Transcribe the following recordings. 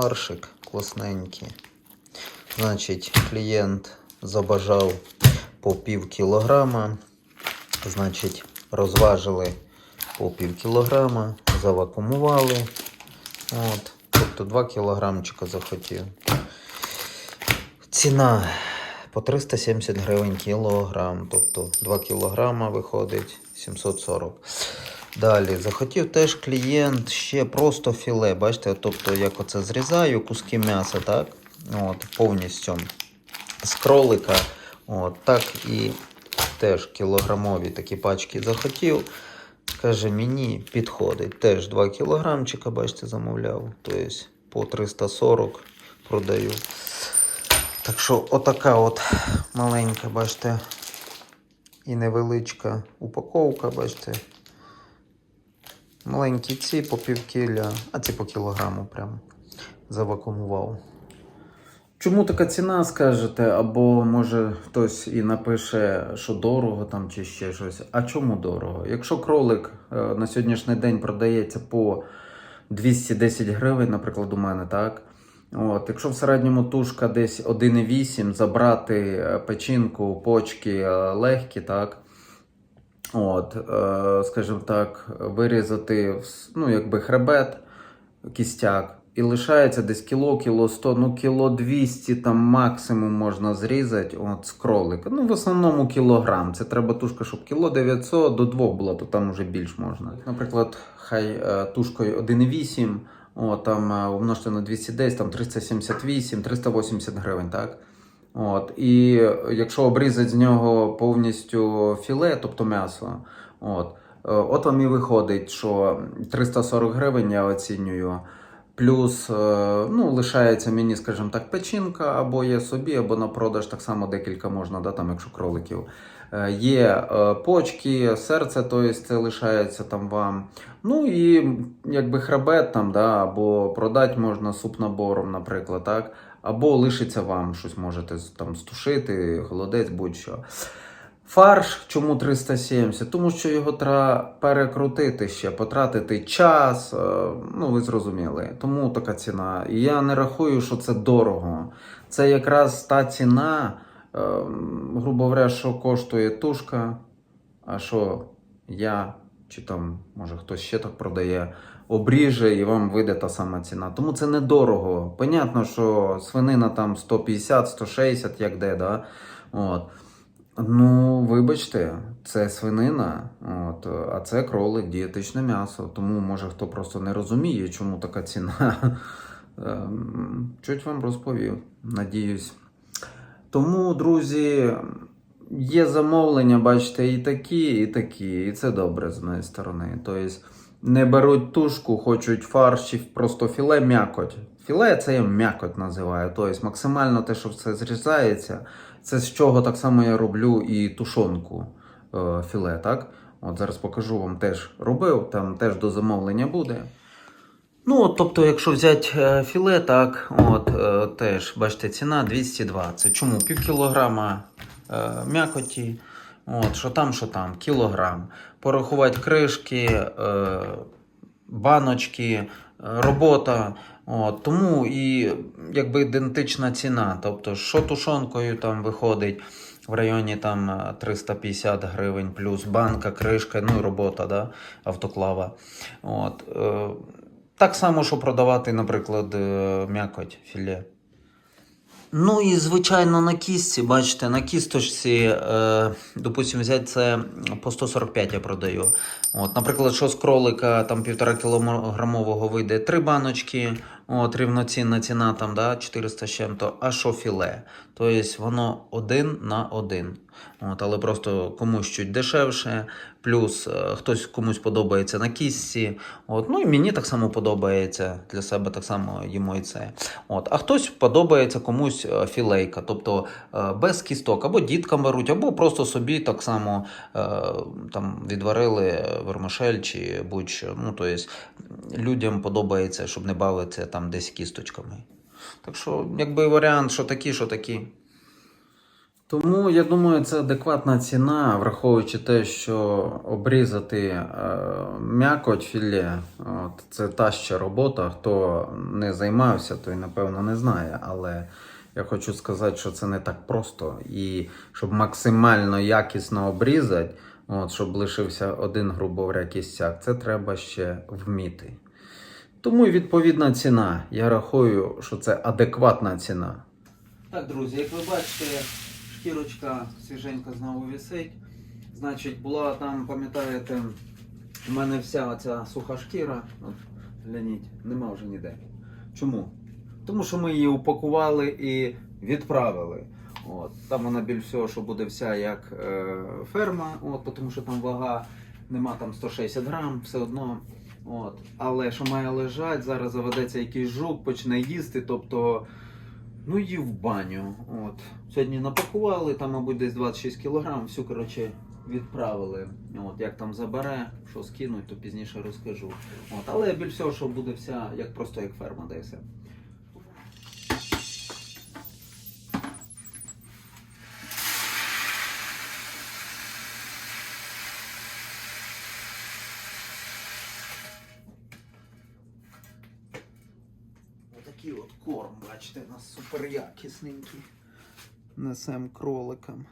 фаршик класненький. Значить, клієнт забажав по пів кілограма. Значить, розважили по пів кілограма, завакумували. От, тобто 2 кілограмчика захотів. Ціна по 370 гривень кілограм. Тобто 2 кілограма виходить 740. Далі захотів теж клієнт ще просто філе. Бачите, тобто як оце зрізаю куски м'яса, так? От, повністю з кролика. От, так і теж кілограмові такі пачки захотів. Каже, мені підходить. Теж 2 кілограмчика, бачите, замовляв. Тобто по 340 продаю. Так що отака от маленька, бачите, і невеличка упаковка, бачите. Маленькі ці по півкіля, а ці по кілограму прям завакумував. Чому така ціна, скажете? Або може хтось і напише, що дорого там чи ще щось. А чому дорого? Якщо кролик е, на сьогоднішній день продається по 210 гривень, наприклад, у мене, так? От, якщо в середньому тушка десь 1,8, забрати е, печінку, почки е, легкі, так? От, е, скажімо так, вирізати ну, якби хребет, кістяк, і лишається десь кіло, кіло 100, ну кіло 200 там максимум можна зрізати от, з кролика. Ну, в основному кілограм. Це треба тушка, щоб кіло 900 до 2 була, то там вже більш можна. Наприклад, хай тушкою 1,8, о, там е, умножте на 210, там 378, 380 гривень, так? От, і якщо обрізати з нього повністю філе, тобто м'ясо, от, е, от вам і виходить, що 340 гривень я оцінюю. Плюс е, ну, лишається мені, скажімо так, печінка, або є собі, або на продаж так само декілька можна, да, там, якщо кроликів. Е, Є е, почки, серце, тобто це лишається там вам. Ну і якби хребет там, да, або продати можна суп-набором, наприклад, так. Або лишиться вам щось можете там стушити, холодець, будь-що. Фарш чому 370? Тому що його треба перекрутити ще, потратити час. е, Ну, ви зрозуміли. Тому така ціна. І я не рахую, що це дорого. Це якраз та ціна, грубо говоря, що коштує тушка, а що я чи там, може хтось ще так продає, обріже і вам вийде та сама ціна. Тому це недорого. Понятно, що свинина там 150-160, як де, да? От. Ну, вибачте, це свинина, от, а це кролик, дієтичне м'ясо. Тому може хто просто не розуміє, чому така ціна. Ем, Чуть вам розповів, надіюсь. Тому, друзі, є замовлення, бачите, і такі, і такі, і це добре з моєї сторони. Тобто не беруть тушку, хочуть фарш просто філе м'якоть. Філе це я м'якоть називаю. Тобто максимально те, що все зрізається, це з чого так само я роблю і тушонку е, філе, так? От зараз покажу вам теж робив, там теж до замовлення буде. Ну, от, тобто, якщо взяти е, філе, так, от, е, теж, бачите, ціна 220. Чому? Пів кілограма е, м'якоті, от, що там, що там, кілограм. Порахувати кришки, баночки, робота. От, тому і якби ідентична ціна. Тобто, що тушонкою там виходить в районі там е, 350 гривень, плюс банка, кришка, ну і робота, да, автоклава. От, так само, що продавати, наприклад, е, м'якоть філе. Ну і звичайно на кістці, бачите, на кісточці, е, допустимо, взяти це по 145 я продаю. От, наприклад, що з кролика там півтора кілограмового вийде три баночки, от, рівноцінна ціна там, да, 400 з чим-то, а що філе? Тобто воно один на один. От, але просто комусь чуть дешевше, плюс е, хтось комусь подобається на кістці. От, ну і мені так само подобається для себе так само їмо і це. От, а хтось подобається комусь е, філейка, тобто е, без кісток, або діткам беруть, або просто собі так само там відварили вермишель чи будь-що. Ну, тобто людям подобається, щоб не бавитися там десь кісточками. Так що, якби варіант, що такі, що такі. Тому я думаю, це адекватна ціна, враховуючи те, що обрізати е, м'якоть філе, от, це та ще робота. Хто не займався, той напевно не знає. Але я хочу сказати, що це не так просто. І щоб максимально якісно обрізати, от, щоб лишився один, грубо кістяк, це треба ще вміти. Тому і відповідна ціна. Я рахую, що це адекватна ціна. Так, друзі, як ви бачите, шкірочка свіженька знову висить. Значить, була там, пам'ятаєте, у мене вся оця суха шкіра. От, гляніть, нема вже ніде. Чому? Тому що ми її упакували і відправили. От. Там вона більш всього, що буде вся як е, ферма, от, тому що там вага нема там 160 грам, все одно. От. Але що має лежати, зараз заведеться якийсь жук, почне їсти, тобто. Ну, і в баню. От. Сьогодні напакували, там, мабуть, десь 26 кг, всю, коротше, відправили. От, як там забере, що скинуть, то пізніше розкажу. От, але більш всього, що буде вся, як просто як ферма, де все. Отакий от корм, бачите, у нас супер якісненький. Несем кроликам.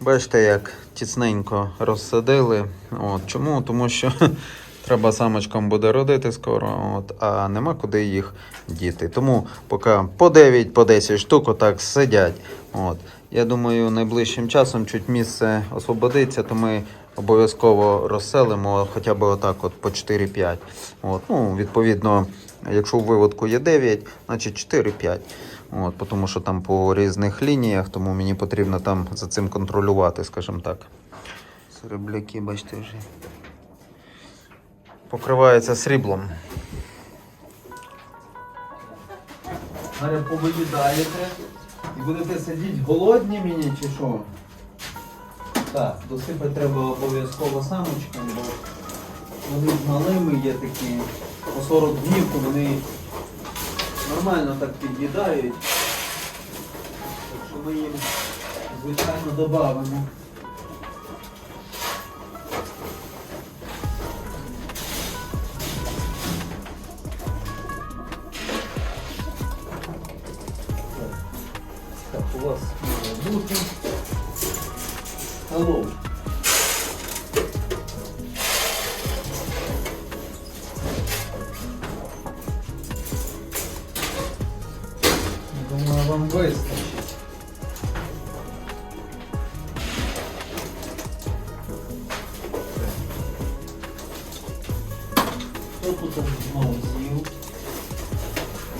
Бачите, як тісненько розсадили. От. Чому? Тому що треба самочкам буде родити скоро, от, а нема куди їх діти. Тому поки по 9, по 10 штук отак сидять. От. Я думаю, найближчим часом чуть місце освободиться, то ми обов'язково розселимо хоча б отак от по 4-5. От. Ну, відповідно, якщо у виводку є 9, значить 4-5. От, тому що там по різних лініях, тому мені потрібно там за цим контролювати, скажімо так. Срібляки, бачите, вже покриваються сріблом. Зараз повиїдаєте і будете сидіти голодні мені чи що? Так, досипати треба обов'язково самочкам, бо вони з малими є такі по 40 днів, вони нормально так під'їдають. Так що ми їм, звичайно, додамо. Так, у вас бути. Hello. Я Думаю, вам вистачить. Хто тут знову з'їв?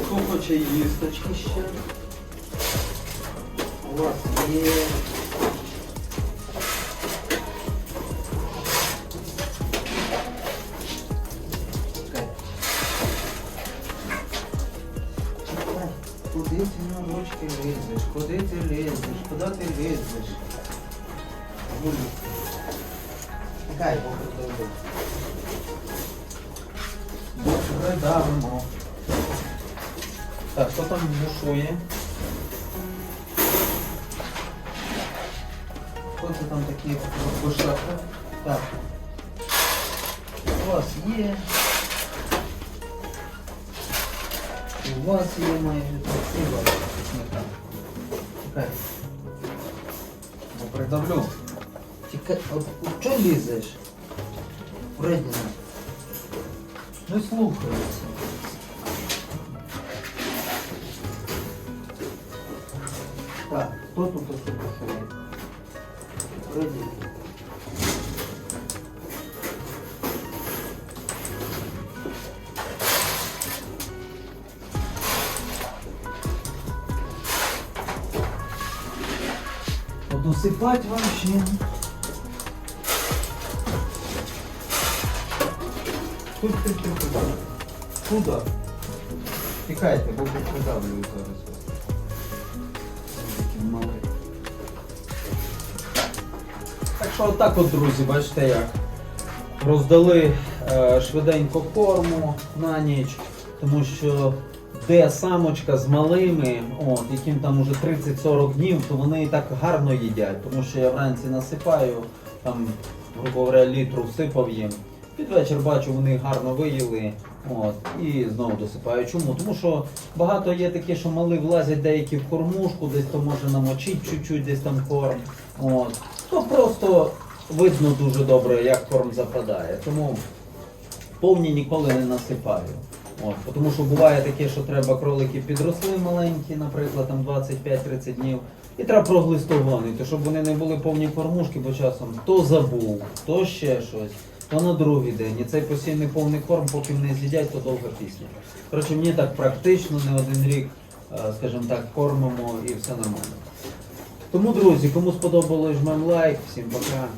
Хто хоче їсточки ще? У вас є. Куди ти на ручки лізеш? Куди ти лізеш? Куди ти лізеш? Гулю. Чекай, поки добре. Придавимо. Так, хто там бушує? Хто це там такі бушаки? Так. У вас є. У вас є майже красиво. Чекай. Бо придавлю. Тікай, от що лізеш? Вредина. Не слухається. Так, хто тут осушує? Вредина. Подосипать вам ще. Тут ти ти куди? Куди? Тікайте, бо придавлюю зараз. Так що отак от, друзі, бачите як. Роздали е, швиденько корму на ніч, тому що де самочка з малими, от, яким там уже 30-40 днів, то вони і так гарно їдять, тому що я вранці насипаю, там, грубо говоря, літру всипав їм. Під вечір бачу, вони гарно виїли. От, і знову досипаю. Чому? Тому що багато є такі, що мали влазять деякі в кормушку, десь то може намочить чуть-чуть, десь там корм. От. То просто видно дуже добре, як корм западає. Тому повні ніколи не насипаю. От, тому що буває таке, що треба кролики підросли маленькі, наприклад, там 25-30 днів, і треба проглистогонити, щоб вони не були повні кормушки, бо часом то забув, то ще щось, то на другий день. І цей постійний повний корм, поки не з'їдять, то довга пісня. Коротше, мені так практично, не один рік, е, скажімо так, кормимо і все нормально. Тому, друзі, кому сподобалось, жмем лайк, всім пока.